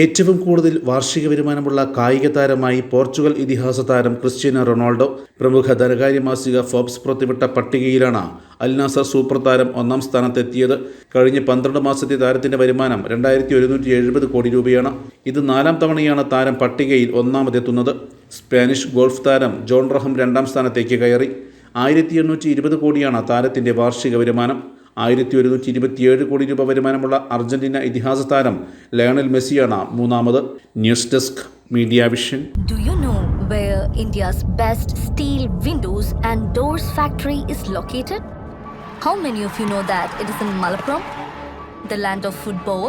ഏറ്റവും കൂടുതൽ വാർഷിക വരുമാനമുള്ള കായിക താരമായി പോർച്ചുഗൽ ഇതിഹാസ താരം ക്രിസ്ത്യാനോ റൊണാൾഡോ പ്രമുഖ ധനകാര്യ മാസിക ഫോബ്സ് പുറത്തുവിട്ട പട്ടികയിലാണ് അൽനാസർ സൂപ്പർ താരം ഒന്നാം സ്ഥാനത്തെത്തിയത്. കഴിഞ്ഞ പന്ത്രണ്ട് മാസത്തെ താരത്തിന്റെ വരുമാനം രണ്ടായിരത്തി ഒരുന്നൂറ്റി എഴുപത് കോടി രൂപയാണ്. ഇത് നാലാം തവണയാണ് താരം പട്ടികയിൽ ഒന്നാമതെത്തുന്നത്. സ്പാനിഷ് ഗോൾഫ് താരം ജോൺ റഹം രണ്ടാം സ്ഥാനത്തേക്ക് കയറി. ആയിരത്തി എണ്ണൂറ്റി ഇരുപത് കോടിയാണ് താരത്തിന്റെ വാർഷിക വരുമാനം ആയിരത്തി ഒരുന്നൂറ്റി ഇരുപത്തിയേഴ് കോടി രൂപ വരുമാനമുള്ള അർജന്റീന ഇതിഹാസ താരം ലയണൽ മെസ്സിയാണ് മൂന്നാമത് news desk media vision Do you know where India's best steel windows and doors factory is located? How many of you know that it is in Malappuram, the land of football?